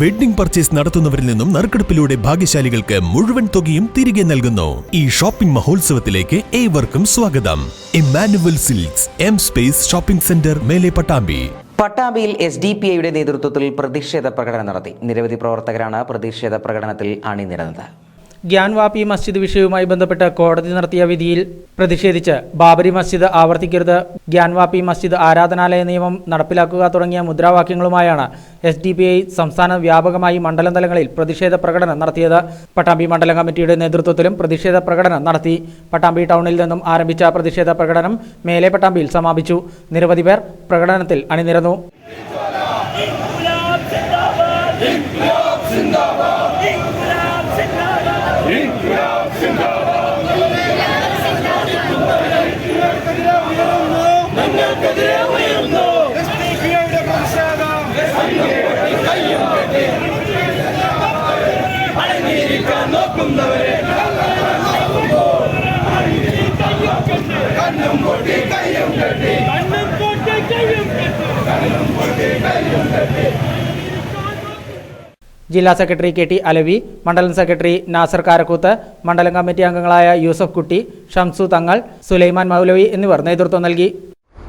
Wedding purchase നടത്തുന്നവരിൽ നിന്നും നറുക്കെടുപ്പിലൂടെ ഭാഗ്യശാലികൾക്ക് മുഴുവൻ തുകയും തിരികെ നൽകുന്നു. ഈ ഷോപ്പിംഗ് മഹോത്സവത്തിലേക്ക് ഏവർക്കും സ്വാഗതം. Emmanuel silks M space shopping centre മേലെ പട്ടാമ്പി. പട്ടാമ്പിയിൽ എസ് ഡി പി ഐയുടെ നേതൃത്വത്തിൽ പ്രതിഷേധ പ്രകടനം നടത്തി. നിരവധി പ്രവർത്തകരാണ് പ്രതിഷേധ പ്രകടനത്തിൽ അണിനിരന്നത് ഗ്യാൻവാപ്പി മസ്ജിദ് വിഷയവുമായി ബന്ധപ്പെട്ട് കോടതി നടത്തിയ വിധിയിൽ പ്രതിഷേധിച്ച് ബാബരി മസ്ജിദ് ആവർത്തിക്കരുത് ഗ്യാൻവാപ്പി മസ്ജിദ് ആരാധനാലയ നിയമം നടപ്പിലാക്കുക തുടങ്ങിയ മുദ്രാവാക്യങ്ങളുമായാണ് എസ് ഡി പി ഐ സംസ്ഥാന വ്യാപകമായി മണ്ഡലം തലങ്ങളിൽ പ്രതിഷേധ പ്രകടനം നടത്തിയത്. പട്ടാമ്പി മണ്ഡലം കമ്മിറ്റിയുടെ നേതൃത്വത്തിലും പ്രതിഷേധ പ്രകടനം നടത്തി. പട്ടാമ്പി ടൗണിൽ നിന്നും ആരംഭിച്ച പ്രതിഷേധ പ്രകടനം മേലെ പട്ടാമ്പിയിൽ സമാപിച്ചു. നിരവധി പേർ പ്രകടനത്തിൽ അണിനിരന്നു. നോക്കുന്നവരെ കണ്ണും പൊട്ടി കയ്യും കെട്ടി കണ്ണും പൊട്ടി കയ്യും കെട്ടി. കണ്ണും പൊട്ടി കയ്യും കെട്ടി. ജില്ലാ സെക്രട്ടറി കെ ടി അലവി മണ്ഡലം സെക്രട്ടറി നാസർ കാരക്കൂത്ത് മണ്ഡലം കമ്മിറ്റി അംഗങ്ങളായ യൂസഫ് കുട്ടി ഷംസു തങ്ങൾ സുലൈമാൻ മൗലവി എന്നിവർ നേതൃത്വം നൽകി.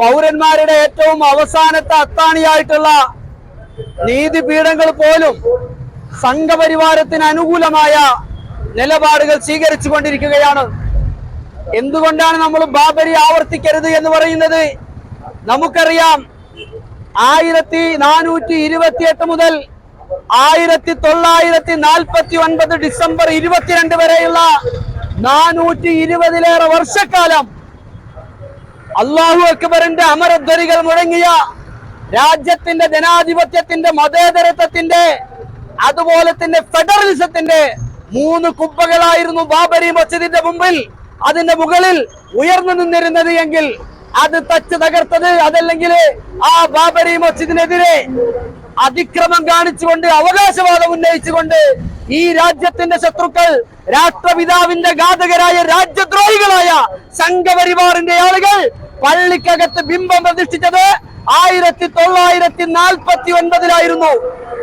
പൗരന്മാരുടെ ഏറ്റവും അവസാനത്തെ അത്താണിയായിട്ടുള്ള നീതിപീഠങ്ങൾ പോലും സംഘപരിവാരത്തിന് അനുകൂലമായ നിലപാടുകൾ സ്വീകരിച്ചു കൊണ്ടിരിക്കുകയാണ്. എന്തുകൊണ്ടാണ് നമ്മൾ ബാബരി ആവർത്തിക്കരുത് എന്ന് പറയുന്നത്? നമുക്കറിയാം ആയിരത്തി നാനൂറ്റി ഇരുപത്തിയെട്ട് മുതൽ ആയിരത്തി തൊള്ളായിരത്തി നാൽപ്പത്തി ഒൻപത് ഡിസംബർ ഇരുപത്തിരണ്ട് വരെയുള്ള നാനൂറ്റി ഇരുപതിലേറെ വർഷക്കാലം അള്ളാഹു അക്ബറിന്റെ അമരധ്വരികൾ മുഴങ്ങിയ രാജ്യത്തിന്റെ ജനാധിപത്യത്തിന്റെ മതേതരത്വത്തിന്റെ അതുപോലെ തന്നെ ഫെഡറലിസത്തിന്റെ മൂന്ന് കുപ്പകളായിരുന്നു ബാബരി മസ്ജിദിന്റെ മുമ്പിൽ. അതിന്റെ മുകളിൽ ഉയർന്നു നിന്നിരുന്നത് എങ്കിൽ അത് തച്ച് തകർത്തത് അതല്ലെങ്കിൽ ആ ബാബരി മസ്ജിദിനെതിരെ അതിക്രമം കാണിച്ചുകൊണ്ട് അവകാശവാദം ഉന്നയിച്ചുകൊണ്ട് ഈ രാജ്യത്തിന്റെ ശത്രുക്കൾ രാഷ്ട്രപിതാവിന്റെ ഘാതകരായ രാജ്യദ്രോഹികളായ സംഘപരിവാറിന്റെ ആളുകൾ പള്ളിക്കകത്ത് ബിംബം പ്രതിഷ്ഠിച്ചത് ആയിരത്തി തൊള്ളായിരത്തി നാൽപ്പത്തി ഒൻപതിലായിരുന്നു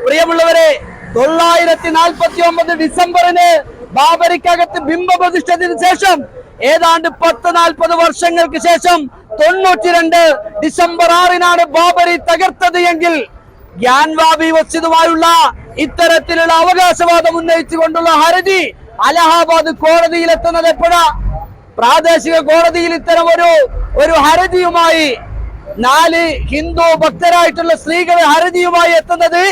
പ്രിയമുള്ളവരെ തൊള്ളായിരത്തി നാൽപ്പത്തി ഒമ്പത് ഡിസംബറിന് ബാബരിക്കകത്ത് ബിംബ പ്രതിഷ്ഠത്തിന് ശേഷം ഏതാണ്ട് പത്ത് നാൽപ്പത് വർഷങ്ങൾക്ക് ശേഷം തൊണ്ണൂറ്റിരണ്ട് ഡിസംബർ ആറിനാണ് ബാബരി തകർത്തത് എങ്കിൽ ഗ്യാൻവാബി വസ്ജിദുമായുള്ള ഇത്തരത്തിലുള്ള അവകാശവാദം ഉന്നയിച്ചുകൊണ്ടുള്ള ഹർജി അലഹാബാദ് കോടതിയിൽ എത്തുന്നത് എപ്പോഴാ? പ്രാദേശിക കോടതിയിൽ ഇത്തരം ഒരു ഒരു ഹർജിയുമായി നാല് ഹിന്ദു ഭക്തരായിട്ടുള്ള സ്ത്രീകൾ ഹർജിയുമായി എത്തുന്നത്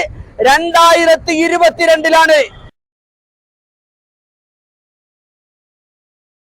രണ്ടായിരത്തി ഇരുപത്തിരണ്ടിലാണ്.